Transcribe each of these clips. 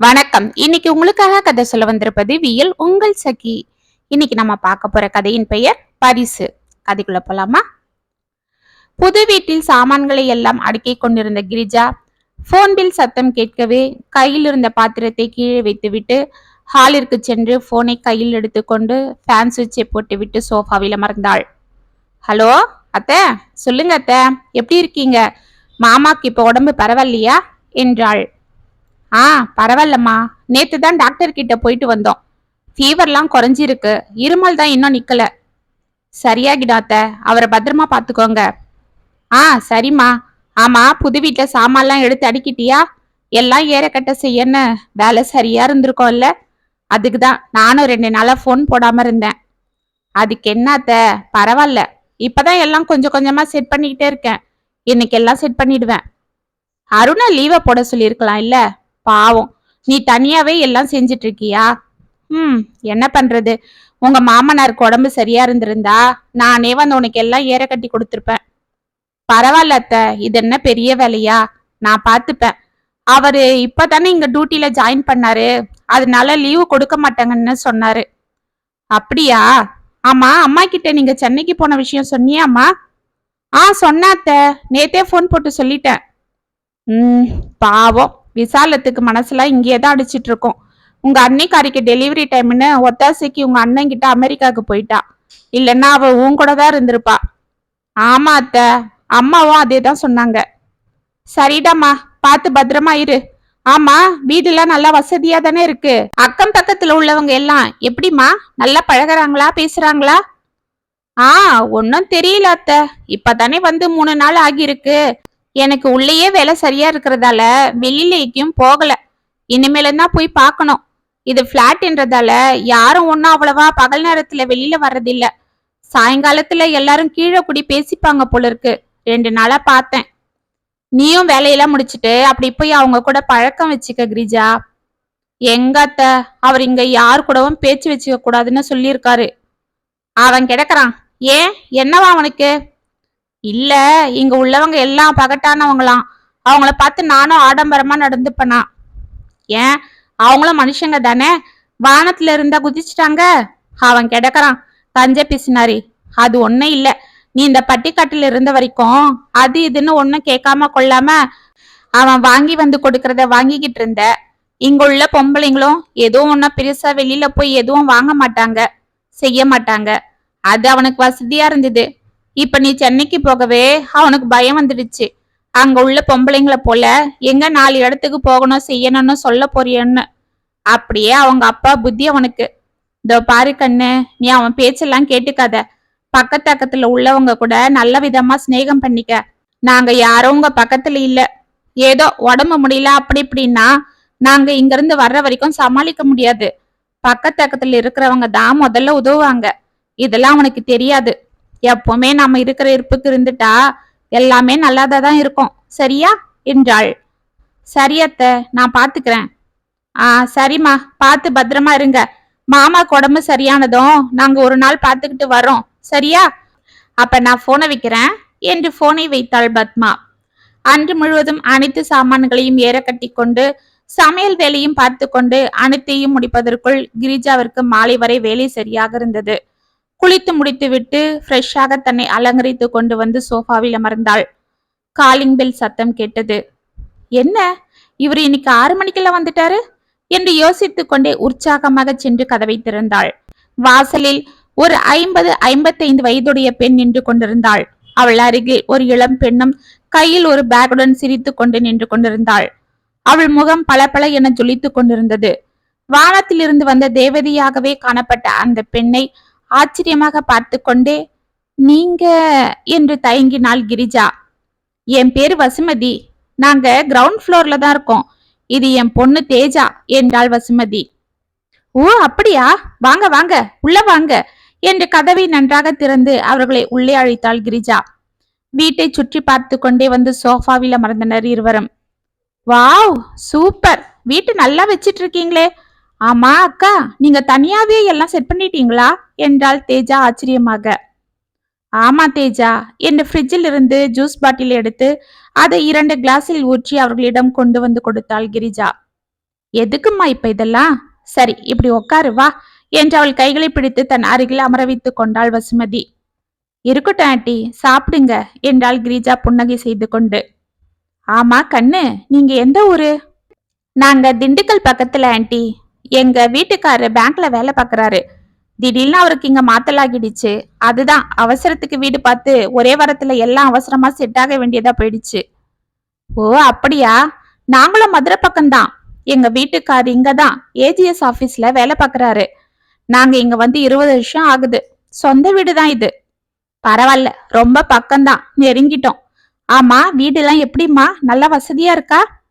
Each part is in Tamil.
வணக்கம். இன்னைக்கு உங்களுக்காக கதை சொல்ல வந்திருப்பது வியல் உங்கள் சகி. இன்னைக்கு நம்ம பார்க்க போற கதையின் பெயர் பரிசு. கதைக்குள்ள போலாமா? புது வீட்டில் சாமான்களை எல்லாம் அடுக்கிக் கொண்டிருந்த கிரிஜா போன் பில் சத்தம் கேட்கவே கையில் இருந்த பாத்திரத்தை கீழே வைத்துவிட்டு ஹாலிற்கு சென்று போனை கையில் எடுத்துக்கொண்டு ஃபேன் சுவிட்சை போட்டுவிட்டு சோஃபாவில் அமர்ந்தாள். ஹலோ அத்தை சொல்லுங்க அத்தை. எப்படி இருக்கீங்க? மாமாக்கு இப்போ உடம்பு பரவாயில்லையா? என்றாள். ஆ பரவாயில்லம்மா. நேத்து தான் டாக்டர் கிட்ட போயிட்டு வந்தோம். ஃபீவர்லாம் குறைஞ்சிருக்கு. இருமல் தான் இன்னும் நிக்கல. சரியாகிடாத்த அவரை பத்திரமா பாத்துக்கோங்க ஆ சரிம்மா. ஆமா புது வீட்டுல சாமான்லாம் எடுத்து அடிக்கிட்டியா? எல்லாம் ஏறக்கட்ட செய்யன்னு. வேலை சரியா இருந்திருக்கோம்ல. அதுக்கு தான் நானும் ரெண்டு நாளா ஃபோன் போடாம இருந்தேன். அதுக்கு என்னத்த பரவாயில்ல. இப்பதான் எல்லாம் கொஞ்சம் கொஞ்சமா செட் பண்ணிக்கிட்டே இருக்கேன். இன்னைக்கு எல்லாம் செட் பண்ணிடுவேன். அருணா லீவை போட சொல்லியிருக்கலாம் இல்லை? பாவம். நீ தனியாவே எல்லாம் செஞ்சிட்டு இருக்கியா ம் என்ன பண்றது? உங்க மாமனாருக்கு உடம்பு சரியா இருந்திருந்தா நானே வந்து உனக்கு எல்லாம் ஏற கட்டி கொடுத்துருப்பேன். பரவாயில்ல அத்த இது என்ன பெரிய வேலையா? நான் பார்த்துப்பேன். அவரு இப்பதானே இங்க டியூட்டியில ஜாயின் பண்ணாரு. அதனால லீவு கொடுக்க மாட்டாங்கன்னு சொன்னாரு. அப்படியா? ஆமா அம்மா கிட்ட நீங்க சென்னைக்கு போன விஷயம் சொன்னியாமா ஆ சொன்னாத்த நேத்தே ஃபோன் போட்டு சொல்லிட்டேன். ம் பாவம். விசாலத்துக்கு மனசுலாம் இங்கேயே தான் அடிச்சிட்டு இருக்கோம். உங்க அன்னைக்காரிக்கு டெலிவரி டைம்னு ஒத்தாசைக்கு உங்க அண்ணன் கிட்ட அமெரிக்காவுக்கு போயிட்டா. இல்லைன்னா அவ உன் கூட தான் இருந்திருப்பா. ஆமா அத்த அம்மாவும் அதே தான் சொன்னாங்க. சரிடாமா பார்த்து பத்திரமா இரு. ஆமா வீடுலாம் நல்லா வசதியா தானே இருக்கு. அக்கம் பக்கத்துல உள்ளவங்க எல்லாம் எப்படிம்மா? நல்லா பழகுறாங்களா? பேசுறாங்களா? ஆ ஒன்னும் தெரியல அத்த. இப்பதானே வந்து மூணு நாள் ஆகியிருக்கு. எனக்கு உள்ளேயே வேலை சரியா இருக்கிறதால வெளியில எங்கேயும் போகல. இனிமேல தான் போய் பார்க்கணும். இது ஃப்ளாட்ன்றதால யாரும் ஒன்றும் அவ்வளவா பகல் நேரத்துல வெளியில வர்றதில்ல. சாயங்காலத்துல எல்லாரும் கீழே கூடி பேசிப்பாங்க போல இருக்கு ரெண்டு நாளா பார்த்தேன். நீயும் வேலையெல்லாம் முடிச்சுட்டு அப்படி போய் அவங்க கூட பழக்கம் வச்சுக்க கிரிஜா. எங்க அத்த? அவர் இங்க யார் கூடவும் பேச்சு வச்சுக்க கூடாதுன்னு சொல்லியிருக்காரு. அவன் கிடக்குறான். ஏன்? என்னவா அவனுக்கு? இல்ல இங்க உள்ளவங்க எல்லாம் பகட்டானவங்களாம். அவங்கள பார்த்து நானும் ஆடம்பரமா நடந்துப்பனா? ஏன்? அவங்களும் மனுஷங்க தானே? வானத்துல இருந்தா குதிச்சிட்டாங்க. அவன் கிடக்குறான். கஞ்ச பிசினாரி. அது ஒண்ணும் இல்ல. நீ இந்த பட்டிக்காட்டுல இருந்த வரைக்கும் அது இதுன்னு ஒன்னும் கேட்காம கொள்ளாம அவன் வாங்கி வந்து கொடுக்கறத வாங்கிக்கிட்டு இருந்த. இங்க உள்ள பொம்பளைங்களும் எதுவும் ஒன்னும் பெருசா வெளியில போய் எதுவும் வாங்க மாட்டாங்க. செய்ய மாட்டாங்க. அது அவனுக்கு வசதியா இருந்தது. இப்ப நீ சென்னைக்கு போகவே அவனுக்கு பயம் வந்துடுச்சு. அங்க உள்ள பொம்பளைங்களை போல எங்க நாலு இடத்துக்கு போகணும் செய்யணும்னு சொல்ல போறியன்னு. அப்படியே அவங்க அப்பா புத்தி அவனுக்கு. இதோ பாரு கண்ணு நீ அவன் பேச்செல்லாம் கேட்டுக்காத. பக்கத்தக்கத்துல உள்ளவங்க கூட நல்ல விதமா சிநேகம் பண்ணிக்க. நாங்க யாரும் உங்க பக்கத்துல இல்ல. ஏதோ உடம்பு முடியல அப்படி இப்படின்னா நாங்க இங்க இருந்து வர்ற வரைக்கும் சமாளிக்க முடியாது. பக்கத்தக்கத்துல இருக்கிறவங்க தான் முதல்ல உதவுவாங்க. இதெல்லாம் அவனுக்கு தெரியாது. எப்பவுமே நம்ம இருக்கிற இருப்புக்கு இருந்துட்டா எல்லாமே நல்லாதான் தான் இருக்கும். சரியா? என்றாள். சரியத்த நான் பாத்துக்கிறேன். ஆ சரிம்மா. பார்த்து பத்திரமா இருங்க. மாமாக்கு உடம்பு சரியானதும் நாங்க ஒரு நாள் பார்த்துக்கிட்டு வரோம் சரியா? அப்ப நான் போனை வைக்கிறேன் என்று போனை வைத்தாள் பத்மா. அன்று முழுவதும் அனைத்து சாமான்களையும் ஏற கட்டி கொண்டு சமையல் வேலையும் பார்த்து கொண்டு அனைத்தையும் முடிப்பதற்குள் கிரிஜாவிற்கு மாலை வரை வேலை சரியாக இருந்தது. குளித்து முடித்துவிட்டு ஃப்ரெஷ்ஷாக தன்னை அலங்கரித்து கொண்டு வந்து சோஃபாவில் அமர்ந்தாள். காலிங் பெல் சத்தம் கேட்டது. என்ன? இவர் இன்னைக்கு ஆறு மணிக்கெல்லாம் வந்துட்டாரு? என்று யோசித்துக் கொண்டே உற்சாகமாக சென்று கதவை திறந்தாள். வாசலில் ஒரு ஐம்பது ஐம்பத்தைந்து வயதுடைய பெண் நின்று கொண்டிருந்தாள். அவள் அருகில் ஒரு இளம் பெண்ணும் கையில் ஒரு பேக்குடன் சிரித்து கொண்டு நின்று கொண்டிருந்தாள். அவள் முகம் பளபள என ஜொலித்துக் கொண்டிருந்தது. வானத்திலிருந்து வந்த தேவதையாகவே காணப்பட்ட அந்த பெண்ணை ஆச்சரியமாக பார்த்து கொண்டே நீங்க என்று தயங்கினாள் கிரிஜா. என் பேர் வசுமதி. நாங்க கிரவுண்ட் ஃப்ளோர்ல தான் இருக்கோம். இது என் பொண்ணு தேஜா என்றாள் வசுமதி. ஓ அப்படியா? வாங்க வாங்க உள்ள வாங்க என்று கதவை நன்றாக திறந்து அவர்களை உள்ளே அழைத்தாள் கிரிஜா. வீட்டை சுற்றி பார்த்து கொண்டே வந்து சோஃபாவில் அமர்ந்தனர் இருவரும். Wow super! வீட்டு நல்லா வச்சிட்டு இருக்கீங்களே. ஆமா அக்கா நீங்க தனியாவே எல்லாம் செட் பண்ணிட்டீங்களா? என்றாள் தேஜா ஆச்சரியமாக. ஆமா தேஜா என்று ஃப்ரிட்ஜில் இருந்து ஜூஸ் பாட்டில் எடுத்து அதை இரண்டு கிளாஸில் ஊற்றி அவர்களிடம் கொண்டு வந்து கொடுத்தாள் கிரிஜா. எதுக்கும்மா இப்ப இதெல்லாம்? சரி இப்படி உட்காரு வா என்று அவள் கைகளை பிடித்து தன் அருகில் அமர வைத்து கொண்டாள் வசுமதி. இருக்கட்டும் ஆண்டி சாப்பிடுங்க என்றாள் கிரிஜா புன்னகை செய்து கொண்டு. ஆமா கண்ணு நீங்க எந்த ஊரு? நாங்க திண்டுக்கல் பக்கத்துல ஆண்டி. எங்க வீட்டுக்காரரு பேங்க்ல வேலை பார்க்குறாரு திடீர்னு அவருக்கு இங்க மாத்தலாகிடுச்சு. அதுதான் அவசரத்துக்கு வீடு பார்த்து ஒரே வாரத்துல எல்லாம் அவசரமா செட் ஆக வேண்டியதா போயிடுச்சு. ஓ அப்படியா? நாங்களும் மதுரை பக்கம்தான். எங்க வீட்டுக்கார் இங்கதான் ஏஜிஎஸ் ஆபீஸ்ல வேலை பார்க்குறாரு நாங்க இங்க வந்து இருபது வருஷம் ஆகுது. சொந்த வீடு தான் இது. பரவாயில்ல ரொம்ப பக்கம்தான். நெருங்கிட்டோம். ஆமா வீடெல்லாம் எப்படிம்மா? நல்லா வசதியா இருக்கா?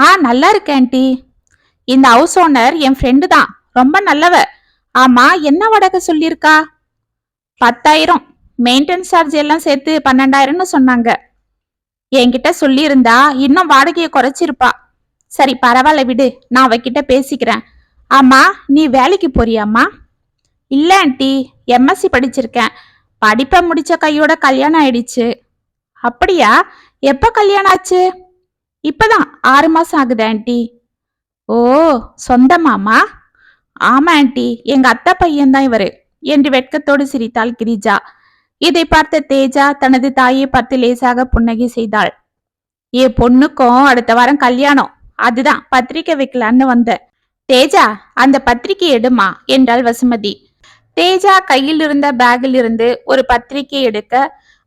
ஆ நல்லா இருக்கு ஆண்டி. இந்த ஹவுஸ் ஓனர் என் ஃப்ரெண்டு தான். ரொம்ப நல்லவ. ஆமா என்ன வாடகை சொல்லியிருக்கா? பத்தாயிரம். மெயின்டெனன்ஸ் சார்ஜ் எல்லாம் சேர்த்து பன்னெண்டாயிரம்னு சொன்னாங்க. என்கிட்ட சொல்லியிருந்தா இன்னும் வாடகையை குறைச்சிருப்பா. சரி பரவாயில்ல விடு நான் அவகிட்ட பேசிக்கிறேன். ஆமா நீ வேலைக்கு போறியாம்மா? இல்ல ஆண்டி எம்எஸ்சி படிச்சிருக்கேன். படிப்பை முடிச்ச கையோட கல்யாணம் ஆயிடுச்சு. அப்படியா? எப்ப கல்யாணம் ஆச்சு? இப்பதான் ஆறு மாசம் ஆகுது ஆண்டி. ஓ சொந்த மாமா ஆமா ஆண்டி. எங்க அத்தை பையன்தான் இவரு என்று வெட்கத்தோடு சிரித்தாள் கிரிஜா. இதை பார்த்த தேஜா தனது தாயை பார்த்து லேசாக புன்னகை செய்தாள். ஏ பொண்ணுக்கும் அடுத்த வாரம் கல்யாணம். அதுதான் பத்திரிக்கை வைக்கலான்னு வந்தேன். தேஜா அந்த பத்திரிக்கை எடுமா? என்றாள் வசுமதி. தேஜா கையில் இருந்த பேக்கில் இருந்து ஒரு பத்திரிக்கை எடுக்க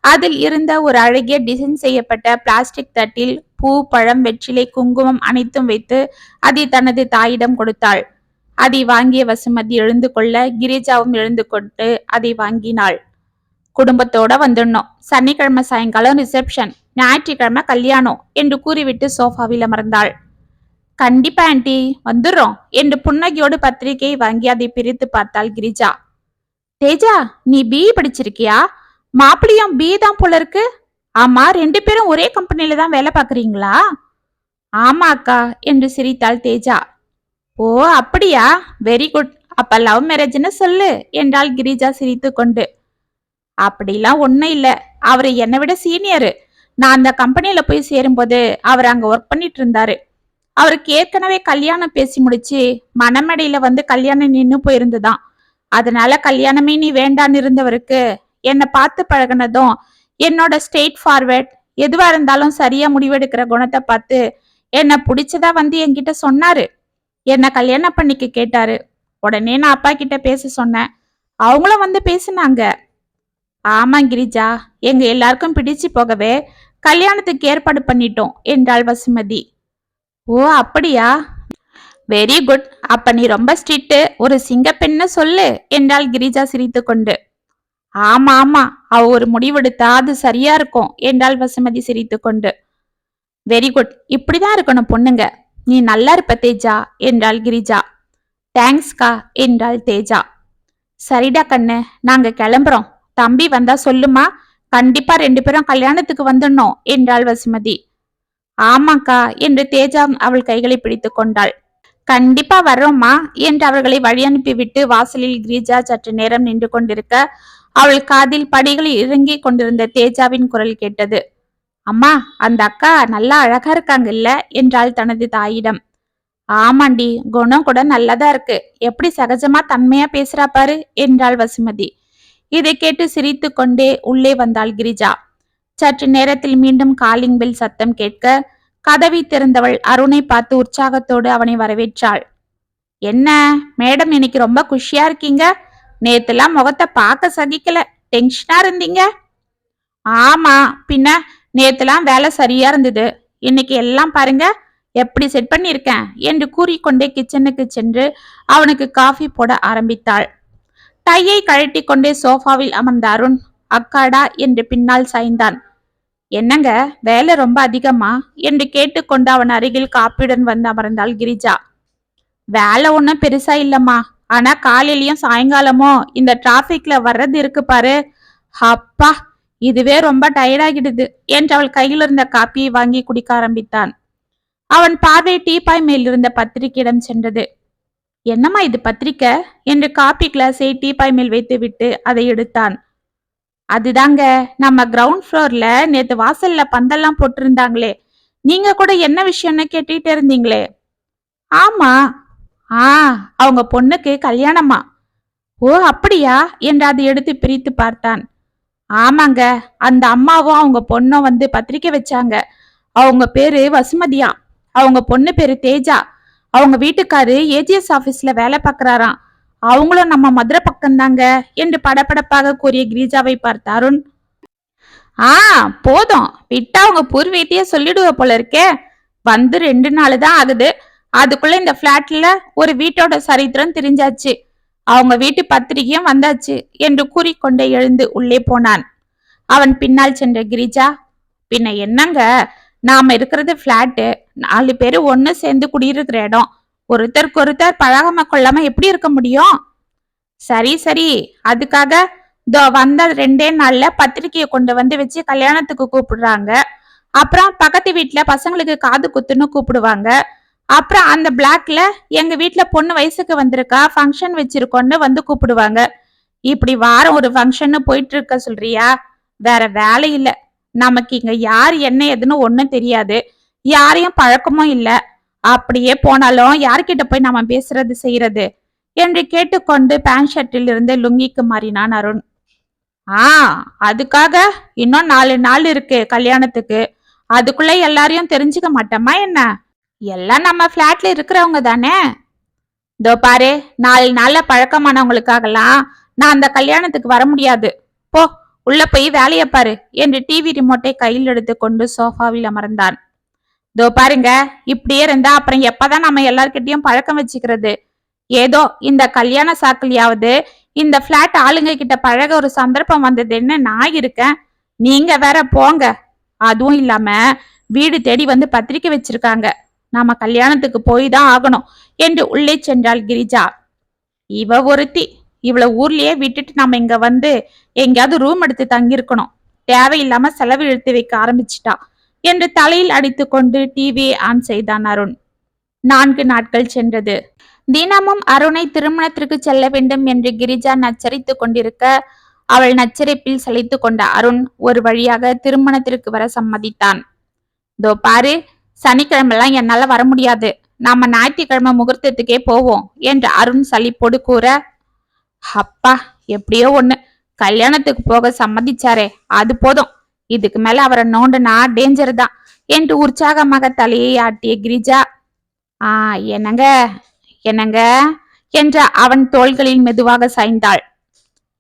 அதில் இருந்த ஒரு அழகிய டிசைன் செய்யப்பட்ட பிளாஸ்டிக் தட்டில் பூ பழம் வெற்றிலை குங்குமம் அனைத்தும் வைத்து அதை தனது தாயிடம் கொடுத்தாள். அதை வாங்கிய வசுமதி எழுந்து கொள்ள கிரிஜாவும் எழுந்து கொண்டு அதை வாங்கினாள். குடும்பத்தோட வந்துடணும். சனிக்கிழமை சாயங்காலம் ரிசப்ஷன் ஞாயிற்றுக்கிழமை கல்யாணம் என்று கூறிவிட்டு சோஃபாவில் அமர்ந்தாள். கண்டிப்பா ஆண்டி வந்துடுறோம் என்று புன்னகையோடு பத்திரிகையை வாங்கி அதை பிரித்து பார்த்தாள் கிரிஜா. தேஜா நீ பிஇ படிச்சிருக்கியா? மாப்பிள்ளையும் பி தான் போல இருக்கு. ஆமா ரெண்டு பேரும் ஒரே கம்பெனில தான் வேலை பார்க்குறீங்களா? ஆமா அக்கா என்று சிரித்தாள் தேஜா. ஓ அப்படியா? வெரி குட் அப்ப லவ் மேரேஜ்னு சொல்லு என்றாள் கிரிஜா சிரித்து கொண்டு. அப்படிலாம் ஒன்றும் இல்லை. அவர் என்னை விட சீனியரு நான் அந்த கம்பெனியில் போய் சேரும்போது அவர் அங்கே ஒர்க் பண்ணிட்டு இருந்தாரு. அவருக்கு ஏற்கனவே கல்யாணம் பேசி முடிச்சு மணமேடையில வந்து கல்யாணம் நின்று போயிருந்துதான். அதனால கல்யாணமே நீ வேண்டான்னு இருந்தவருக்கு என்னை பார்த்து பழகுனதும் என்னோட ஸ்டேட் ஃபார்வர்ட் எதுவா இருந்தாலும் சரியா முடிவெடுக்கிற குணத்தை பார்த்து என்னை பிடிச்சதா வந்து என்கிட்ட சொன்னாரு. என்னை கல்யாணம் பண்ணிக்க கேட்டாரு. உடனே நான் அப்பா கிட்ட பேச சொன்னேன். அவங்களும் வந்து பேசினாங்க. ஆமா கிரிஜா எங்க எல்லாருக்கும் பிடிச்சு போகவே கல்யாணத்துக்கு ஏற்பாடு பண்ணிட்டோம் என்றாள் வசுமதி. ஓ அப்படியா? வெரி குட் அப்ப நீ ரொம்ப ஸ்ட்ரிக்ட் ஒரு சிங்கப்பெண்ணு சொல்லு என்றாள் கிரிஜா சிரித்துக்கொண்டு. ஆமா ஆமா. அவ ஒரு முடிவெடுத்தா அது சரியா இருக்கும் என்றாள் வசுமதி சிரித்து கொண்டு. வெரி குட் இப்படிதான் இருக்கணும் பொண்ணுங்க. நீ நல்லா இருப்ப தேஜா என்றாள் கிரிஜா. தேங்க்ஸ்கா என்றாள் தேஜா. சரிடா கண்ணு நாங்க கிளம்புறோம். தம்பி வந்தா சொல்லுமா? கண்டிப்பா ரெண்டு பேரும் கல்யாணத்துக்கு வந்துடணும் என்றாள் வசுமதி. ஆமாக்கா என்று தேஜா அவள் கைகளை பிடித்து கொண்டாள். கண்டிப்பா வர்றோம்மா என்று அவர்களை வழி அனுப்பிவிட்டு வாசலில் கிரிஜா சற்று நேரம் நின்று கொண்டிருக்க அவள் காதில் படிகளில் இறங்கிக் கொண்டிருந்த தேஜாவின் குரல் கேட்டது. அம்மா அந்த அக்கா நல்லா அழகா இருக்காங்க இல்ல என்றாள் தனது தாயிடம். ஆமாண்டி குணம் கூட நல்லதா இருக்கு. எப்படி சகஜமா தன்மையா பேசுறா பாரு என்றாள் வசுமதி. இதை கேட்டு சிரித்து கொண்டே உள்ளே வந்தாள் கிரிஜா. சற்று நேரத்தில் மீண்டும் காலிங் பெல் சத்தம் கேட்க கதவை திறந்தவள் அருணை பார்த்து உற்சாகத்தோடு அவனை வரவேற்றாள். என்ன? மேடம் இன்னைக்கு ரொம்ப குஷியா இருக்கீங்க? நேத்துலாம் முகத்தை பார்க்க சகிக்கல. டென்ஷனா இருந்தீங்க? ஆமா பின்ன நேத்துலாம் வேலை சரியா இருந்தது. இன்னைக்கு எல்லாம் பாருங்க எப்படி செட் பண்ணியிருக்கேன் என்று கூறிக்கொண்டே கிச்சனுக்கு சென்று அவனுக்கு காஃபி போட ஆரம்பித்தாள். டையை கழட்டி கொண்டே சோஃபாவில் அமர்ந்த அருண் அக்காடா என்று பின்னால் சாய்ந்தான். என்னங்க வேலை ரொம்ப அதிகமா? என்று கேட்டுக்கொண்டு அவன் அருகில் காப்பியுடன் வந்து அமர்ந்தாள் கிரிஜா. வேலை ஒன்றும் பெருசா இல்லம்மா. ஆனா காலையிலயும் சாயங்காலமும் இந்த டிராபிக்ல வர்றது இருக்கு பாரு. அப்பா இதுவே ரொம்ப டயர்டாகிடுது என்று அவள் கையில் இருந்த காப்பியை வாங்கி குடிக்க ஆரம்பித்தான். அவன் பார்வை டீப்பாய் மேல் இருந்த பத்திரிகையிடம் சென்றது. என்னம்மா இது பத்திரிக்கை? என்று காப்பி கிளாஸை டீப்பாய் மேல் வைத்துவிட்டு அதை எடுத்தான். அதுதாங்க நம்ம கிரவுண்ட் ஃப்ளோர்ல நேத்து வாசல்ல பந்தெல்லாம் போட்டிருந்தாங்களே. நீங்க கூட என்ன விஷயம்னு கேட்டுட்டு இருந்தீங்களே. ஆமா ஆ அவங்க பொண்ணுக்கு கல்யாணமா ஓ அப்படியா? என்று அதை எடுத்து பிரித்து பார்த்தான். ஆமாங்க அந்த அம்மாவும் அவங்க பொண்ணும் வந்து பத்திரிக்கை வச்சாங்க. அவங்க பேரு வசுமதியா. அவங்க பொண்ணு பேரு தேஜா. அவங்க வீட்டுக்காரு ஏஜிஎஸ் ஆபீஸ்ல வேலை பார்க்கறாராம். அவங்களும் நம்ம மதுரை பக்கம்தாங்க என்று படபடப்பாக கூறிய கிரிஜாவை பார்த்த அருண். ஆ போதும். விட்டா அவங்க பூர்வீட்டையே சொல்லிடுவ போல இருக்கே. வந்து ரெண்டு நாள் தான் ஆகுது. அதுக்குள்ள இந்த பிளாட்ல ஒரு வீட்டோட சரித்திரம் தெரிஞ்சாச்சு. அவங்க வீட்டு பத்திரிகையும் வந்தாச்சு என்று கூறிக்கொண்டே எழுந்து உள்ளே போனான். அவன் பின்னால் சென்ற கிரிஜா பின்ன என்னங்க? நாம இருக்கிறது பிளாட்டு நாலு பேரு ஒன்னு சேர்ந்து குடியிருக்கிற இடம். ஒருத்தருக்கு ஒருத்தர் பழகம கொள்ளாம எப்படி இருக்க முடியும்? சரி சரி. அதுக்காக இதோ வந்த ரெண்டே நாள்ல பத்திரிக்கையை கொண்டு வந்து வச்சு கல்யாணத்துக்கு கூப்பிடுறாங்க. அப்புறம் பக்கத்து வீட்டுல பசங்களுக்கு காது குத்துன்னு கூப்பிடுவாங்க. அப்புறம் அந்த பிளாக்ல எங்க வீட்டுல பொண்ணு வயசுக்கு வந்திருக்கா ஃபங்க்ஷன் வச்சிருக்கோன்னு வந்து கூப்பிடுவாங்க. இப்படி வாரம் ஒரு ஃபங்க்ஷன் போயிட்டு இருக்க சொல்றியா? வேற வேலை இல்ல. நமக்கு இங்க யார் என்ன ஏதுன்னு ஒன்னும் தெரியாது. யாரையும் பழக்கமும் இல்ல. அப்படியே போனாலும் யார்கிட்ட போய் நாம பேசுறது செய்யறது? என்று கேட்டுக்கொண்டு பேண்ட் ஷர்ட்டில் இருந்து லுங்கிக்கு மாறினான் அருண். ஆ அதுக்காக இன்னும் நாலு நாள் இருக்கு கல்யாணத்துக்கு. அதுக்குள்ள எல்லாரையும் தெரிஞ்சுக்க மாட்டோமா என்ன? எல்லாம் நம்ம ஃப்ளாட்ல இருக்கிறவங்க தானே? இதோ பாரு நாலு நாள்ல பழக்கமானவங்களுக்காகலாம் நான் அந்த கல்யாணத்துக்கு வர முடியாது. போ உள்ள போய் வேலையை பாரு என்று டிவி ரிமோட்டை கையில் எடுத்துக்கொண்டு சோஃபாவில் அமர்ந்தான். இதோ பாருங்க இப்படியே இருந்தா அப்புறம் எப்பதான் நம்ம எல்லார்கிட்டயும் பழக்கம் வச்சுக்கிறது? ஏதோ இந்த கல்யாண சாக்கிலியாவது இந்த பிளாட் ஆளுங்க கிட்ட பழக ஒரு சந்தர்ப்பம் வந்ததுன்னு நான் இருக்கேன். நீங்க வேற போங்க. அதுவும் இல்லாம வீடு தேடி வந்து பத்திரிக்கை வச்சிருக்காங்க. நாம கல்யாணத்துக்கு போய் தான் ஆகணும் என்று உள்ளே சென்றாள் கிரிஜா. இவ ஒருத்தி இவளை ஊர்லயே விட்டுட்டு நாம இங்க வந்து எங்கேயாவது ரூம் எடுத்து தங்கியிருக்கணும். தேவையில்லாம செலவு இழுத்து வைக்க ஆரம்பிச்சிட்டா என்று தலையில் அடித்து கொண்டு டிவியை ஆன் செய்தான் அருண். நான்கு நாட்கள் சென்றது. தினமும் அருணை திருமணத்திற்கு செல்ல வேண்டும் என்று கிரிஜா நச்சரித்து கொண்டிருக்க அவள் நச்சரிப்பில் சலித்து கொண்ட அருண் ஒரு வழியாக திருமணத்திற்கு வர சம்மதித்தான். தோ பாரு சனிக்கிழமெல்லாம் என்னால வர முடியாது. நாம ஞாயிற்றுக்கிழமை முகூர்த்தத்துக்கே போவோம் என்று அருண் சலிப்போடு கூற அப்பா எப்படியோ ஒண்ணு. கல்யாணத்துக்கு போக சம்மதிச்சாரே. அது போதும். இதுக்கு மேல அவரை நோண்டுனா டேஞ்சர் தான் என்று உற்சாகமாக தலையை ஆட்டிய கிரிஜா ஆ என்னங்க என்னங்க? என்ற அவன் தோள்களில் மெதுவாக சாய்ந்தாள்.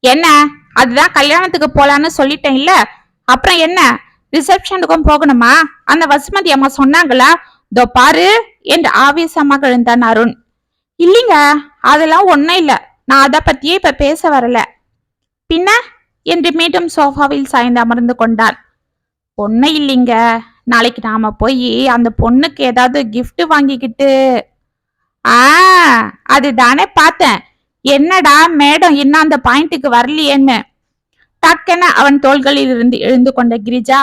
என்ன? அதுதான் கல்யாணத்துக்கு போலான்னு சொல்லிட்டேன் இல்ல அப்புறம் என்ன? ரிசப்ஷனுக்கும் போகணுமா? அந்த வசுமதி அம்மா சொன்னாங்களா தோ பாரு என்று ஆவேசமாக எழுந்தான் அருண். இல்லைங்க அதெல்லாம் ஒன்றும் இல்ல. நான் அத பற்றியே இப்ப பேச வரல. பின்ன? என்று மீண்டும் சோஃபாவில் சாய்ந்து அமர்ந்து கொண்டான் பொண்ணு இல்லைங்க. நாளைக்கு நாம போய் அந்த பொண்ணுக்கு ஏதாவது கிஃப்ட் வாங்கிக்கிட்டு ஆ அதுதானே பார்த்தேன். என்னடா மேடம் இன்னும் அந்த பாயிண்ட்டுக்கு வரலையேன்னு. டக்குன்னு அவன் தோள்களில் இருந்து எழுந்து கொண்ட கிரிஜா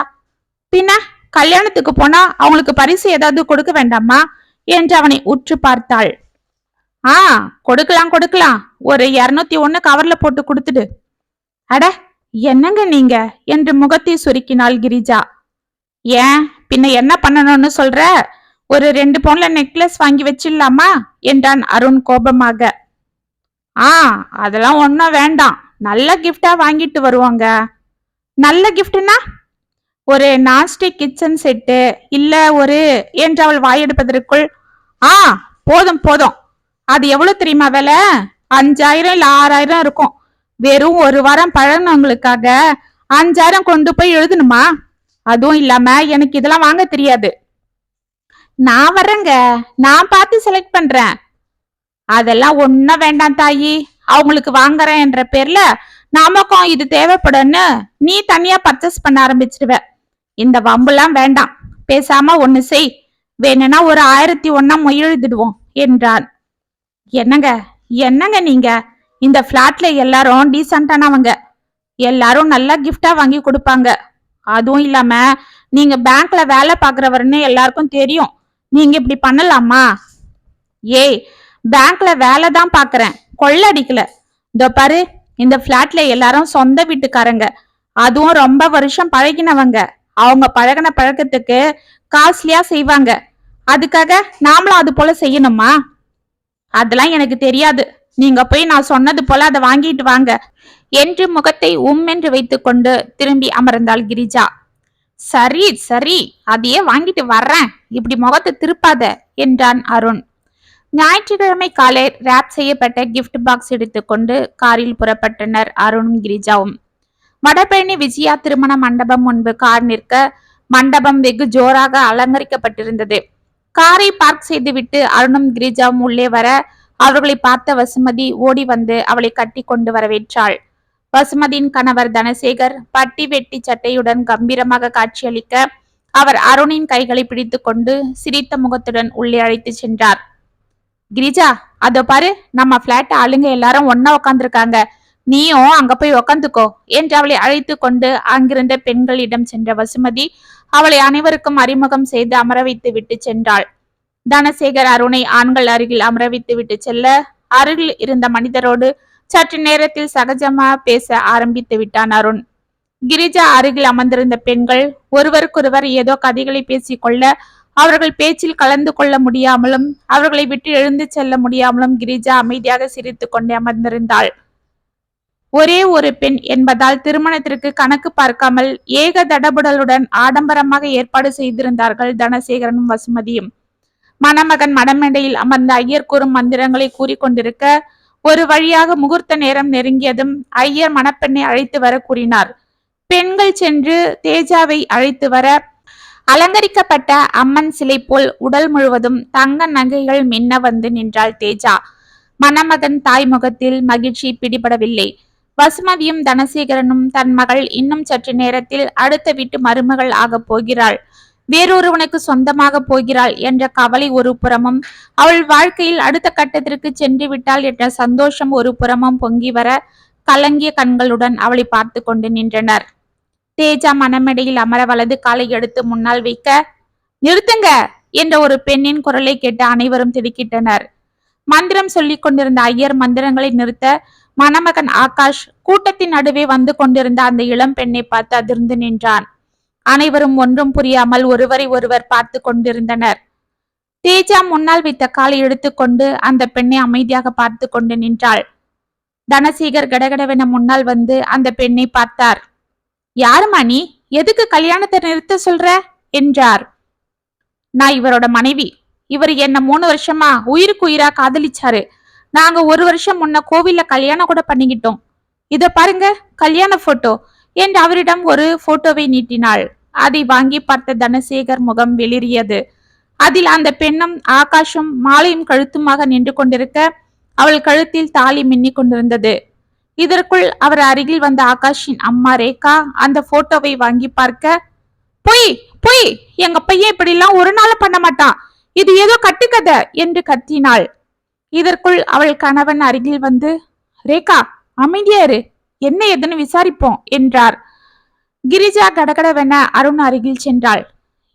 பின்ன கல்யாணத்துக்கு போனா அவங்களுக்கு பரிசு ஏதாவது கொடுக்க வேண்டாமா? என்று அவனை உற்று பார்த்தாள். ஆ கொடுக்கலாம் கொடுக்கலாம். ஒரு இருநூத்தி ஒன்னு கவர்ல போட்டு கொடுத்துடு. அட என்னங்க நீங்க? என்று முகத்தை சுருக்கினாள் கிரிஜா. ஏன்? பின்ன என்ன பண்ணணும்னு சொல்ற? ஒரு ரெண்டு பவுன்ல நெக்லஸ் வாங்கி வச்சிடலாமா? என்றான் அருண் கோபமாக. ஆ அதெல்லாம் ஒன்றும் வேண்டாம். நல்ல கிஃப்டா வாங்கிட்டு வருவாங்க. நல்ல கிஃப்ட்னா ஒரு நான்ஸ்டிக் கிச்சன் செட்டு இல்ல ஒரு என்று அவள் வாயெடுப்பதற்குள் ஆ போதும் போதும். அது எவ்வளவு தெரியுமா விலை? அஞ்சாயிரம் இல்ல ஆறாயிரம் இருக்கும். வெறும் ஒரு வாரம் பழகினவங்களுக்காக அஞ்சாயிரம் கொண்டு போய் எழுதணுமா? அதுவும் இல்லாம எனக்கு இதெல்லாம் வாங்க தெரியாது. நான் வரேங்க நான் பார்த்து செலக்ட் பண்றேன். அதெல்லாம் ஒன்னும் வேண்டாம் தாயி. அவங்களுக்கு வாங்குறேன் என்ற பேர்ல நமக்கும் இது தேவைப்படும்னு நீ தனியா பர்ச்சேஸ் பண்ண ஆரம்பிச்சிடுவ இந்த வம்புலாம் வேண்டாம். பேசாம ஒன்னு செய். வேணும்னா ஒரு ஆயிரத்தி ஒன்னா மொய் எழுதிடுவோம் என்றான். என்னங்க? என்னங்க நீங்க? இந்த பிளாட்ல எல்லாரும் டீசென்டானவங்க எல்லாரும் நல்லா கிஃப்டா வாங்கி கொடுப்பாங்க. அதுவும் இல்லாம நீங்க பேங்க்ல வேலை பாக்குறவர்னு எல்லாருக்கும் தெரியும். நீங்க இப்படி பண்ணலாமா? ஏய் பேங்க்ல வேலை தான் பாக்குறேன் கொள்ளடிக்கல இதோ பாரு இந்த பிளாட்ல எல்லாரும் சொந்த வீட்டுக்காரங்க. அதுவும் ரொம்ப வருஷம் பழகினவங்க. அவங்க பழகின பழக்கத்துக்கு காஸ்ட்லியா செய்வாங்க. அதுக்காக நாமளும் அது போல செய்யணுமா? அதெல்லாம் எனக்கு தெரியாது. நீங்க போய் நான் சொன்னது போல அதை வாங்கிட்டு வாங்க. என்று முகத்தை உம்மென்று வைத்துக்கொண்டு திரும்பி அமர்ந்தாள் கிரிஜா. சரி சரி அதையே வாங்கிட்டு வர்றேன். இப்படி முகத்தை திருப்பாத என்றான் அருண். ஞாயிற்றுக்கிழமை காலை ரேப் செய்யப்பட்ட கிஃப்ட் பாக்ஸ் எடுத்துக்கொண்டு காரில் புறப்பட்டனர் அருணும் கிரிஜாவும். மடப்பழனி விஜயா திருமண மண்டபம் முன்பு கார் நிற்க மண்டபம் வெகு ஜோராக அலங்கரிக்கப்பட்டிருந்தது. காரை பார்க் செய்துவிட்டு அருணும் கிரிஜாவும் உள்ளே வர அவர்களை பார்த்த வசுமதி ஓடி வந்து அவளை கட்டி கொண்டு வரவேற்றாள் வசுமதியின் கணவர் தனசேகர் பட்டி வெட்டி சட்டையுடன் கம்பீரமாக காட்சியளிக்க அவர் அருணின் கைகளை பிடித்து கொண்டு சிரித்த முகத்துடன் உள்ளே அழைத்து சென்றார். கிரிஜா அதோ பாரு நம்ம பிளாட் ஆளுங்க எல்லாரும் ஒன்னா உக்காந்துருக்காங்க. நீயும் அங்க போய் உக்காந்துக்கோ. என்று அவளை அழைத்து கொண்டு அங்கிருந்த பெண்களிடம் சென்ற வசுமதி அவளை அனைவருக்கும் அறிமுகம் செய்து அமர வைத்து விட்டு சென்றாள். தனசேகர் அருணை ஆண்கள் அருகில் அமர வைத்து விட்டு செல்ல அருகில் இருந்த மனிதரோடு சற்று நேரத்தில் சகஜமா பேச ஆரம்பித்து விட்டான் அருண். கிரிஜா அருகில் அமர்ந்திருந்த பெண்கள் ஒருவருக்கொருவர் ஏதோ கதைகளை பேசிக்கொள்ள அவர்கள் பேச்சில் கலந்து கொள்ள முடியாமலும் அவர்களை விட்டு எழுந்து செல்ல முடியாமலும் கிரிஜா அமைதியாக சிரித்துக் கொண்டே அமர்ந்திருந்தாள். ஒரே ஒரு பெண் என்பதால் திருமணத்திற்கு கணக்கு பார்க்காமல் ஏக தடபுடலுடன் ஆடம்பரமாக ஏற்பாடு செய்திருந்தார்கள் தனசேகரனும் வசுமதியும். மணமகன் மடமேடையில் அமர்ந்த ஐயர் கூறும் மந்திரங்களை கூறிக்கொண்டிருக்க ஒரு வழியாக முகூர்த்த நேரம் நெருங்கியதும் ஐயர் மணப்பெண்ணை அழைத்து வர கூறினார். பெண்கள் சென்று தேஜாவை அழைத்து வர அலங்கரிக்கப்பட்ட அம்மன் சிலை போல் உடல் முழுவதும் தங்க நகைகள் மின்ன வந்து நின்றாள் தேஜா. மணமகன் தாய் முகத்தில் மகிழ்ச்சி பிடிபடவில்லை. வசுமதியும் தனசேகரனும் தன் மகள் இன்னும் சற்று நேரத்தில் அடுத்த வீட்டு மருமகள் ஆகப் போகிறாள். வேறொருவனுக்கு சொந்தமாக போகிறாள் என்ற கவலை ஒரு புறமும் அவள் வாழ்க்கையில் அடுத்த கட்டத்திற்கு சென்று விட்டாள் என்ற சந்தோஷம் ஒரு புறமும் பொங்கி வர கலங்கிய கண்களுடன் அவளை பார்த்து கொண்டு நின்றனர். தேஜா மனமடையில் அமர வலது காலை எடுத்து முன்னால் வைக்க நிறுத்துங்க என்ற ஒரு பெண்ணின் குரலை கேட்டு அனைவரும் திடுக்கிட்டனர். மந்திரம் சொல்லிக் கொண்டிருந்த ஐயர் மந்திரங்களை நிறுத்த மணமகன் ஆகாஷ் கூட்டத்தின் நடுவே வந்து கொண்டிருந்த அந்த இளம் பெண்ணை பார்த்து அதிர்ந்து நின்றான். அனைவரும் ஒன்றும் புரியாமல் ஒருவரை ஒருவர் பார்த்து கொண்டிருந்தனர். தேஜா முன்னால் வைத்த காலை எடுத்துக்கொண்டு அந்த பெண்ணை அமைதியாக பார்த்து கொண்டு நின்றாள். தனசேகர் கடகடவென முன்னால் வந்து அந்த பெண்ணை பார்த்தார். யார் மணி? எதுக்கு கல்யாணத்தை நிறுத்த சொல்ற? என்றார். நான் இவரோட மனைவி. இவர் என்ன மூணு வருஷமா உயிருக்கு உயிரா காதலிச்சாரு. நாங்க ஒரு வருஷம் முன்ன கோவில்ல கல்யாணம் கூட பண்ணிக்கிட்டோம். இத பாருங்க கல்யாண போட்டோ என்று அவரிடம் ஒரு போட்டோவை நீட்டினாள்? அதை வாங்கி பார்த்த தனசேகர் முகம் வெளிரியது அதில் அந்த பெண்ணும் ஆகாஷும் மாலையும் கழுத்துமாக நின்று கொண்டிருக்க அவள் கழுத்தில் தாலி மின்னிக் கொண்டிருந்தது. இதற்குள் அவர் அருகில் வந்த ஆகாஷின் அம்மா ரேகா அந்த போட்டோவை வாங்கி பார்க்க பொய் பொய் எங்க பையன் இப்படிலாம் ஒரு நாள் பண்ண மாட்டான். இது ஏதோ கட்டுக்கதை என்று கத்தினாள். இதற்குள் அவள் கணவன் அருகில் வந்து ரேகா அமைதியா இரு. என்ன ஏதுன்னு விசாரிப்போம் என்றார். கிரிஜா கடகடவென அருண் அருகில் சென்றாள்.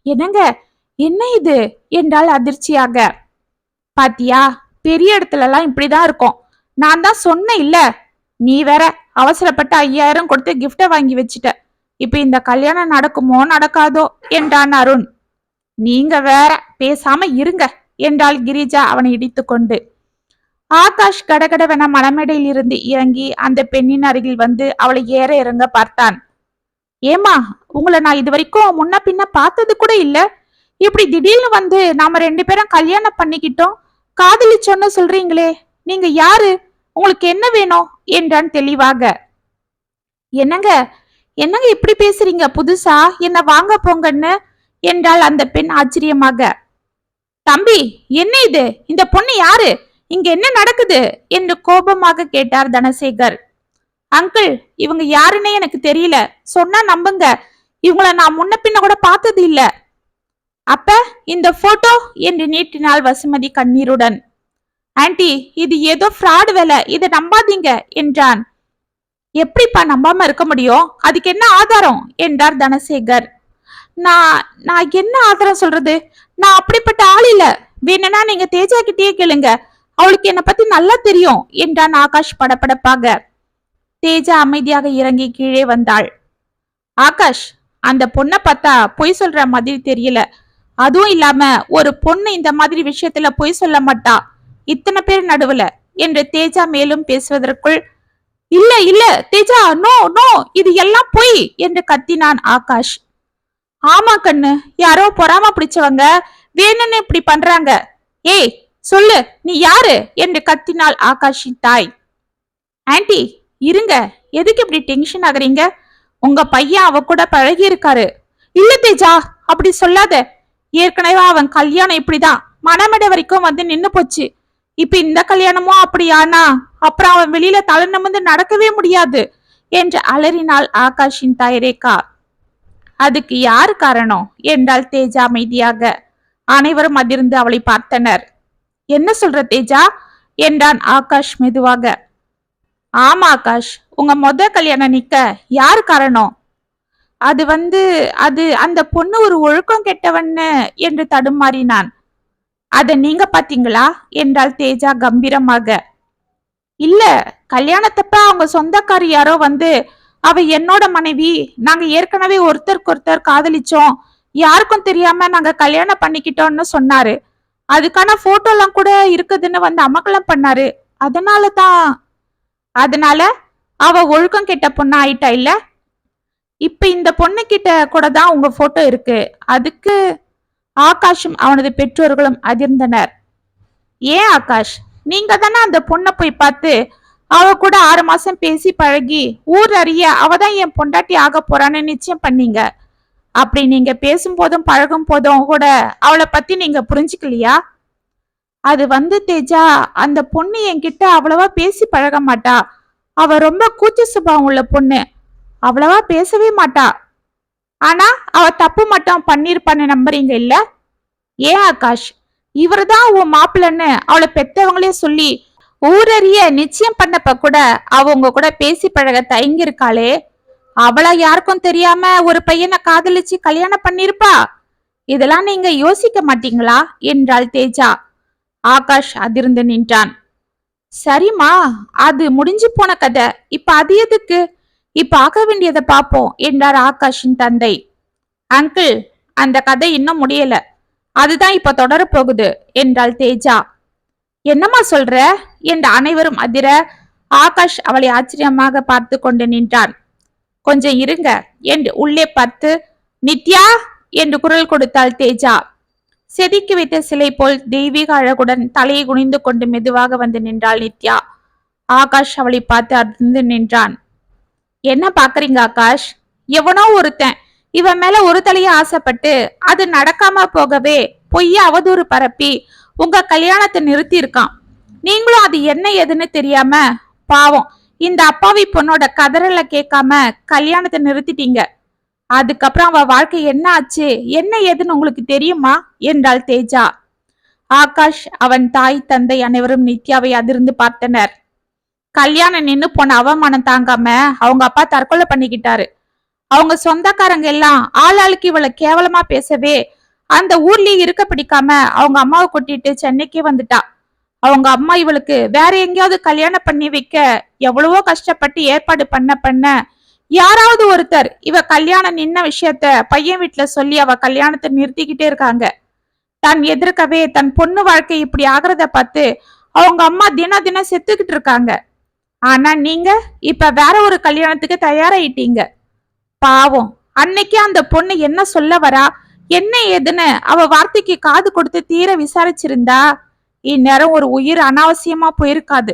என்னங்க என்ன இது? என்றால் அதிர்ச்சியாக. பாத்தியா பெரிய இடத்துல எல்லாம் இப்படிதான் இருக்கும். நான் தான் சொன்னேன் இல்ல. நீ வேற அவசரப்பட்டு ஐயாயிரம் கொடுத்து கிஃப்ட வாங்கி வச்சுட்ட. இப்ப இந்த கல்யாணம் நடக்குமோ நடக்காதோ? என்றான் அருண். நீங்க வேற பேசாம இருங்க என்றாள் கிரிஜா அவனை இடித்துக்கொண்டு. ஆகாஷ் கடகடவென மலமேடையில் இருந்து இறங்கி அந்த பெண்ணின் அருகில் வந்து அவளை ஏற இறங்க பார்த்தான். ஏமா உங்களை நான் இது வரைக்கும் முன்ன பின்ன பார்த்தது கூட இல்ல. இப்படி திடீர்னு வந்து நாம ரெண்டு பேரும் கல்யாணம் பண்ணிக்கிட்டோம். காதலிச்சோன்னு சொல்றீங்களே நீங்க யாரு? உங்களுக்கு என்ன வேணும்? என்றான் தெளிவாக. என்னங்க என்னங்க இப்படி பேசுறீங்க? புதுசா? என்ன வாங்க போங்கன்னு? என்றாள் அந்த பெண் ஆச்சரியமாக. தம்பி என்ன இது? இந்த பொண்ணு யாரு? இங்க என்ன நடக்குது? என்று கோபமாக கேட்டார் தனசேகர். அங்கிள் இவங்க யாருன்னே எனக்கு தெரியல. சொன்னா நம்புங்க. இவங்கள நான் முன்ன பின்ன கூட பார்த்தது இல்ல. அப்ப இந்த போட்டோ என்று நீட்டினாள் வசுமதி கண்ணீருடன். ஆன்ட்டி இது ஏதோ ஃப்ராடு வேலை. இதை நம்பாதீங்க என்றான். எப்படிப்பா நம்பாம இருக்க முடியும்? அதுக்கு என்ன ஆதாரம்? என்றார் தனசேகர். நான் நான் என்ன ஆதாரம் சொல்றது? நான் அப்படிப்பட்ட ஆள் இல்ல. வேணும்னா நீங்க தேஜா கிட்டேயே கேளுங்க. அவளுக்கு என்னை பத்தி நல்லா தெரியும் என்றான் ஆகாஷ் படபடப்பாக. தேஜா அமைதியாக இறங்கி கீழே வந்தாள். ஆகாஷ் அந்த பொண்ணை பார்த்தா பொய் சொல்ற மாதிரி தெரியல. அதுவும் இல்லாம ஒரு பொண்ணு இந்த மாதிரி விஷயத்துல பொய் சொல்ல மாட்டா. இத்தனை பேர் நடுவுல என்று தேஜா மேலும் பேசுவதற்குள் இல்ல இல்ல தேஜா நோ நோ இது எல்லாம் பொய் என்று கத்தினான் ஆகாஷ். ஆமா கண்ணு யாரோ பொறாம பிடிச்சவங்க வேணும்னு இப்படி பண்றாங்க. ஏய் சொல்லு நீ யாரு? என்று கத்தினாள் ஆகாஷின் தாய். ஆண்டி இருங்க. எதுக்கு இப்படி டென்ஷன் ஆகுறீங்க? உங்க பையன் அவ கூட பழகி இருக்காரு இல்ல தேஜா அப்படி சொல்லாத. ஏற்கனவே அவன் கல்யாணம் இப்படிதான். மனமடை வரைக்கும் வந்து நின்னு போச்சு. இப்ப இந்த கல்யாணமும் அப்படியானா? அப்புறம் அவன் வெளியில தலை நிமிர்ந்து நடக்கவே முடியாது என்று அலறினாள் ஆகாஷின் தாய் ரேகா. அதுக்கு யார் காரணம்? என்றால் தேஜா அமைதியாக. அனைவரும் அதிர்ந்து அவளை பார்த்தனர். என்ன சொல்ற தேஜா? என்றான் ஆகாஷ் மெதுவாக. ஆமா ஆகாஷ் உங்க மொத கல்யாணம் நிக்க யார் காரணம்? அது வந்து அது அந்த பொண்ணு ஒரு ஒழுக்கம் கெட்டவன்னு என்று தடுமாறினான். அத நீங்க பாத்தீங்களா? என்றாள் தேஜா கம்பீரமாக. இல்ல கல்யாணத்தப்ப அவங்க சொந்தக்காரி யாரோ வந்து அவ என்னோட மனைவி நாங்க ஏற்கனவே ஒருத்தருக்கு ஒருத்தர் காதலிச்சோம். யாருக்கும் தெரியாம நாங்க கல்யாணம் பண்ணிக்கிட்டோம்னு சொன்னாரு. அதுக்கான போட்டோலாம் கூட இருக்குதுன்னு வந்து அமக்கலம் பண்ணாரு. அதனால தான் அதனால அவ ஒழுக்கம் கெட்ட பொண்ணு ஆயிட்டா இல்ல? இப்ப இந்த பொண்ணு கிட்ட கூட தான் உங்க போட்டோ இருக்கு. அதுக்கு ஆகாஷும் அவனது பெற்றோர்களும் அதிர்ந்தனர். ஏன் ஆகாஷ்? நீங்க தானே அந்த பொண்ணை போய் பார்த்து அவ கூட ஆறு மாசம் பேசி பழகி ஊர் அறிய அவ தான் என் பொண்டாட்டி ஆக போறான்னு நிச்சயம் பண்ணீங்க. அப்படி நீங்க பேசும்போதும் பழகும் போதும் கூட அவளை பத்தி நீங்க புரிஞ்சுக்கலையா? அது வந்து தேஜா அந்த பொண்ணு என்கிட்ட அவ்வளவா பேசி பழக மாட்டா. அவ ரொம்ப கூச்ச சுபாவம் உள்ள பொண்ணு. அவ்வளவா பேசவே மாட்டா. ஆனா அவ தப்பு மட்டும் பண்ணிருப்பான்னு நம்புறீங்க இல்ல? ஏன் ஆகாஷ் இவர்தான் உன் மாப்பிள்ளன்னு அவளை பெத்தவங்களே சொல்லி ஊரறிய நிச்சயம் பண்ணப்ப கூட அவங்க கூட பேசி பழக தயங்கிருக்காளே அவளா யாருக்கும் தெரியாம ஒரு பையனை காதலிச்சு கல்யாணம் பண்ணிருப்பா? இதெல்லாம் நீங்க யோசிக்க மாட்டீங்களா? என்றாள் தேஜா. ஆகாஷ் அதிர்ந்து நின்றான். சரிம்மா அது முடிஞ்சு போன கதை. இப்ப அது எதுக்கு? இப்ப ஆக வேண்டியதை பாப்போம் என்றார் ஆகாஷின் தந்தை. அங்கிள் அந்த கதை இன்னும் முடியல. அதுதான் இப்ப தொடரப்போகுது என்றாள் தேஜா. என்னம்மா சொல்ற? என்று அனைவரும் அதிர ஆகாஷ் அவளை ஆச்சரியமாக பார்த்து கொண்டு நின்றான். கொஞ்சம் இருங்க. என்று உள்ளே பார்த்து நித்யா! என்று குரல் கொடுத்தாள் தேஜா. செதுக்கி வைத்த சிலை போல் தெய்வீக அழகுடன் தலையை குனிந்து கொண்டு மெதுவாக வந்து நின்றாள் நித்யா. ஆகாஷ் அவளை பார்த்து அதிர்ந்து நின்றான். என்ன பாக்குறீங்க ஆகாஷ்? எவனோ ஒருத்தன். இவன் மேல ஒரு தலைய ஆசைப்பட்டு அது நடக்காம போகவே பொய்ய அவதூறு பரப்பி உங்க கல்யாணத்தை நிறுத்தி இருக்கான் நீங்களும் அது என்ன ஏதுன்னு தெரியாம பாவம். இந்த அப்பாவி பொண்ணோட கதறல கேட்காம கல்யாணத்தை நிறுத்திட்டீங்க. அதுக்கப்புறம் அவ வாழ்க்கை என்ன ஆச்சு? என்ன ஏதுன்னு உங்களுக்கு தெரியுமா? என்றாள் தேஜா. ஆகாஷ் அவன் தாய் தந்தை அனைவரும் நித்யாவை அதிர்ந்து பார்த்தனர். கல்யாணம் நின்று போன அவமானம் தாங்காம அவங்க அப்பா தற்கொலை பண்ணிக்கிட்டாரு. அவங்க சொந்தக்காரங்க எல்லாம் ஆளாளுக்கு இவளை கேவலமா பேசவே அந்த ஊர்லயே இருக்க பிடிக்காம அவங்க அம்மாவை கூட்டிட்டு சென்னைக்கே வந்துட்டா. அவங்க அம்மா இவளுக்கு வேற எங்கேயாவது கல்யாணம் பண்ணி வைக்க எவ்வளவோ கஷ்டப்பட்டு ஏற்பாடு பண்ண பண்ண யாராவது ஒருத்தர் இவ கல்யாணம் நின்ன விஷயத்த பையன் வீட்டுல சொல்லி அவ கல்யாணத்தை நிறுத்திக்கிட்டே இருக்காங்க. தன் எதிர்க்கவே தன் பொண்ணு வாழ்க்கை இப்படி ஆகிறத பார்த்து அவங்க அம்மா தின தினம் செத்துக்கிட்டு இருக்காங்க. ஆனா நீங்க இப்ப வேற ஒரு கல்யாணத்துக்கு தயாராயிட்டீங்க. பாவம். அன்னைக்கே அந்த பொண்ணு என்ன சொல்ல வரா? என்ன ஏதுன்னு அவ வார்த்தைக்கு காது கொடுத்து தீர விசாரிச்சிருந்தா இந்நேரம் ஒரு உயிர் அனாவசியமா போயிருக்காது.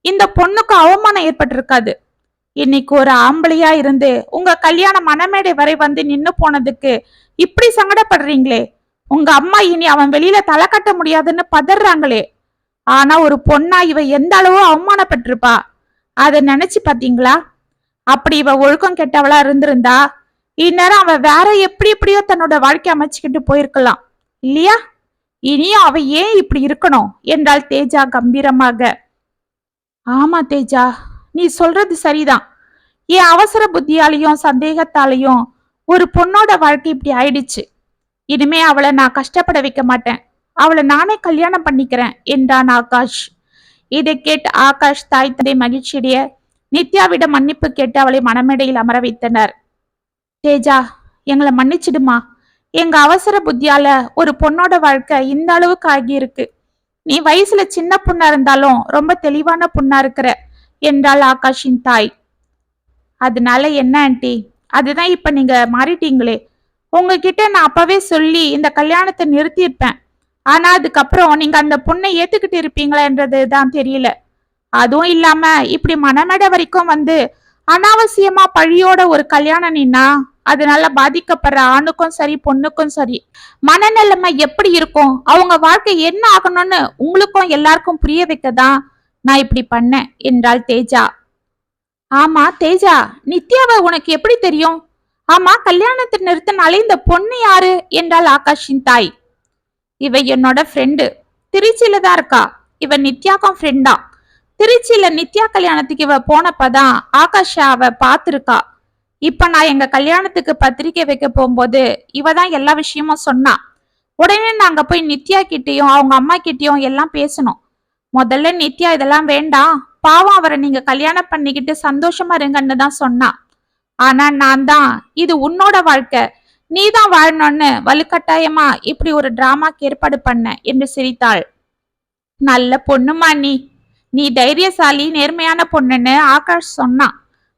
இந்த பொண்ணுக்கு அவமானம் ஏற்பட்டிருக்காது. இன்னைக்கு ஒரு ஆம்பளையா இருந்து உங்க கல்யாண மனமேடை வரை வந்து நின்னு போனதுக்கு இப்படி சங்கடப்படுறீங்களே. உங்க அம்மா இனி அவன் வெளியில தலை கட்ட முடியாதுன்னு பதறாங்களே. ஆனா ஒரு பொண்ணா இவ எந்த அளவோ அவமானப்பட்டிருப்பா? அத நினைச்சு பாத்தீங்களா? அப்படி இவ ஒழுக்கம் கெட்டவளா இருந்திருந்தா இந்நேரம் அவன் வேற எப்படி எப்படியோ தன்னோட வாழ்க்கை அமைச்சுக்கிட்டு போயிருக்கலாம். இல்லையா? இனியும் அவ ஏன் இப்படி இருக்கணும்? என்றாள் தேஜா கம்பீரமாக. ஆமா தேஜா நீ சொல்றது சரிதான். என் அவசர புத்தியாலையும் சந்தேகத்தாலையும் ஒரு பொண்ணோட வாழ்க்கை இப்படி ஆயிடுச்சு. இனிமே அவளை நான் கஷ்டப்பட வைக்க மாட்டேன். அவளை நானே கல்யாணம் பண்ணிக்கிறேன் என்றான் ஆகாஷ். இதை கேட்டு ஆகாஷ் தாய் தந்தை மகிழ்ச்சியடைய நித்யாவிடம் மன்னிப்பு கேட்டு அவளை மனமேடையில் அமர வைத்தனர். தேஜா எங்களை மன்னிச்சிடுமா? எங்க அவசர புத்தியால ஒரு பொண்ணோட வாழ்க்கை இந்த அளவுக்கு ஆகியிருக்கு. நீ வயசுல சின்ன பொண்ணா இருந்தாலும் ரொம்ப தெளிவான பொண்ணா இருக்கிற என்றாள் ஆகாஷின் தாய். அதனால என்ன ஆண்டி அதுதான் இப்ப நீங்க மாறிட்டீங்களே. உங்ககிட்ட நான் அப்பவே சொல்லி இந்த கல்யாணத்தை நிறுத்தியிருப்பேன். ஆனா அதுக்கப்புறம் நீங்க அந்த பொண்ணை ஏத்துக்கிட்டு இருப்பீங்களான்றது தான் தெரியல. அதுவும் இல்லாம இப்படி மனமேட வரைக்கும் வந்து அனாவசியமா பழியோட ஒரு கல்யாணம் நின்னா அதனால பாதிக்கப்படுற ஆணுக்கும் சரி பொண்ணுக்கும் சரி மனநிலைமை எப்படி இருக்கும்? அவங்க வாழ்க்கை என்ன ஆகணும்னு உங்களுக்கும் எல்லாருக்கும் புரிய வைக்க தான் நான் இப்படி பண்ணேன் என்றாள் தேஜா. ஆமா தேஜா நித்யாவை உனக்கு எப்படி தெரியும்? ஆமா கல்யாணத்தை நிறுத்தினாலே இந்த பொண்ணு யாரு? என்றாள் ஆகாஷின் தாய். இவ என்னோட ஃப்ரெண்டு திருச்சியில தான் இருக்கா. இவ நித்யாக்கும் ஃப்ரெண்டா திருச்சியில நித்யா கல்யாணத்துக்கு இவ போனப்பதான் ஆகாஷா அவ பாத்திருக்கா இப்ப நான் எங்க கல்யாணத்துக்கு பத்திரிக்கை வைக்க போகும்போது இவ தான் எல்லா விஷயமும் சொன்னா. உடனே நாங்க போய் நித்யா கிட்டேயும் அவங்க அம்மா கிட்டேயும் எல்லாம் பேசணும். முதல்ல நித்யா இதெல்லாம் வேண்டாம். பாவம் அவரை நீங்க கல்யாணம் பண்ணிக்கிட்டு சந்தோஷமா இருங்கன்னு தான் சொன்னா. ஆனா நான் தான் இது உன்னோட வாழ்க்கை. நீ தான் வாழணும்னு வலுக்கட்டாயமா இப்படி ஒரு டிராமாக்கு ஏற்பாடு பண்ண என்று சிரித்தாள். நல்ல பொண்ணுமா நீ நீ தைரியசாலி நேர்மையான பொண்ணுன்னு ஆகாஷ் சொன்னான்.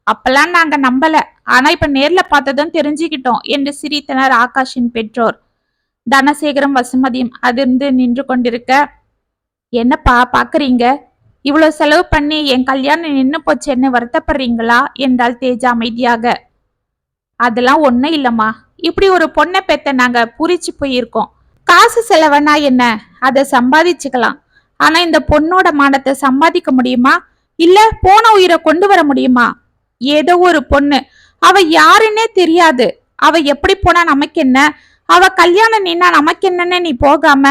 அப்பெல்லாம் நாங்க நம்பல. ஆனா இப்ப நேர்ல பார்த்ததும் தெரிஞ்சுக்கிட்டோம். என்று சிரித்தனர் ஆகாஷின் பெற்றோர். தனசேகரம் வசுமதியும் அதிர்ந்து நின்று கொண்டிருக்க என்னப்பா பாக்குறீங்க? இவ்வளவு செலவு பண்ணி என் கல்யாணம் நின்று போச்சேன்னு வருத்தப்படுறீங்களா? என்றால் தேஜா அமைதியாக. அதெல்லாம் ஒன்றும் இல்லம்மா. இப்படி ஒரு பொண்ணை பெத்த நாங்க பூரிச்சு போயிருக்கோம். காசு செலவனா என்ன? அதை சம்பாதிச்சுக்கலாம். ஆனா இந்த பொண்ணோட மானத்தை சம்பாதிக்க முடியுமா? இல்ல போன உயிரை கொண்டு வர முடியுமா? ஏதோ ஒரு பொண்ணு அவ யாருன்னே தெரியாது. அவ எப்படி போனா நமக்கு என்ன? அவ கல்யாணம் நின்னா நமக்கு என்னன்னு நீ போகாம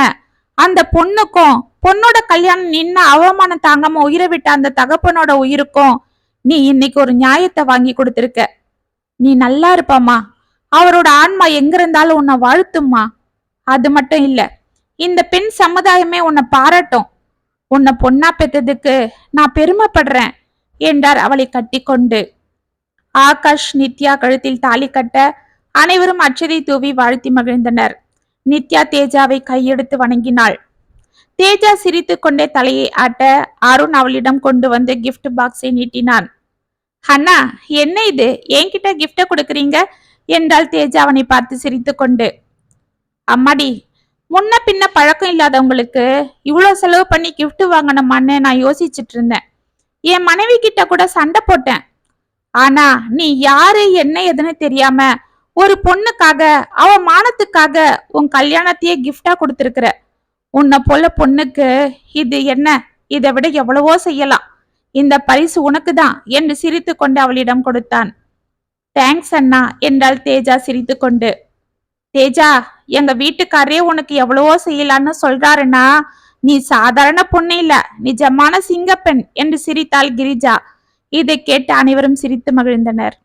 அந்த பொண்ணுக்கும் பொண்ணோட கல்யாணம் நின்னா அவமானம் தாங்காம உயிரை விட்ட அந்த தகப்பனோட உயிருக்கும் நீ இன்னைக்கு ஒரு நியாயத்தை வாங்கி கொடுத்துருக்க. நீ நல்லா இருப்பாம்மா. அவரோட ஆன்மா எங்க இருந்தாலும் உன்னை வாழ்த்தும்மா. அது மட்டும் இல்ல இந்த பெண் சமுதாயமே உன்னை பாராட்டும். உன்னை பொண்ணா பெத்ததுக்கு நான் பெருமைப்படுறேன் என்றார் அவளை கட்டிக்கொண்டு. ஆகாஷ் நித்யா கழுத்தில் தாலி கட்ட அனைவரும் அச்சதை தூவி வாழ்த்தி மகிழ்ந்தனர். நித்யா தேஜாவை கையெடுத்து வணங்கினாள். தேஜா சிரித்து கொண்டே தலையை ஆட்ட அருண் அவளிடம் கொண்டு வந்து கிஃப்ட் பாக்ஸை நீட்டினான். அண்ணா என்ன இது? என்கிட்ட gift கொடுக்குறீங்க? என்றாள் தேஜா அவனை பார்த்து சிரித்துக்கொண்டு அம்மாடி முன்ன பின்ன பழக்கம் இல்லாதவங்களுக்கு இவ்வளோ செலவு பண்ணி கிஃப்ட் வாங்கணுமான்னு நான் யோசிச்சுட்டு இருந்தேன். என் மனைவி கிட்ட கூட சண்டை போட்டேன். ஆனா நீ யாரு என்ன எதுன்னு தெரியாம ஒரு பொண்ணுக்காக அவ மானத்துக்காக உன் கல்யாணத்தையே கிஃப்டா கொடுத்துருக்குற. உன்னை போல பொண்ணுக்கு இது என்ன? இதை விட எவ்வளவோ செய்யலாம். இந்த பரிசு உனக்கு தான் என்று சிரித்துக்கொண்டு அவளிடம் கொடுத்தான். தேங்க்ஸ் அண்ணா என்றாள் தேஜா சிரித்துக்கொண்டு தேஜா எங்க வீட்டுக்காரரே உனக்கு எவ்வளவோ செய்யலான்னு சொல்றாருன்னா நீ சாதாரண பொண்ணு இல்ல நிஜமான சிங்கப்பெண் என்று சிரித்தாள் கிரிஜா. இதை கேட்டு அனைவரும் சிரித்து மகிழ்ந்தனர்.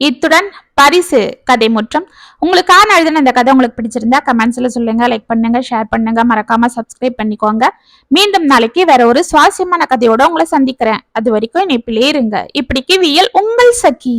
இத்துடன் பரிசு கதை முற்றம். உங்களுக்கான எழுதின இந்த கதை உங்களுக்கு பிடிச்சிருந்தா கமெண்ட்ஸ்ல சொல்லுங்க லைக் பண்ணுங்க ஷேர் பண்ணுங்க. மறக்காம சப்ஸ்கிரைப் பண்ணிக்கோங்க. மீண்டும் நாளைக்கு வேற ஒரு சுவாரஸ்யமான கதையோட உங்களை சந்திக்கிறேன். அது வரைக்கும் இணைப்பிலே இருங்க. இப்படிக்கு வியல் உங்கள் சகி.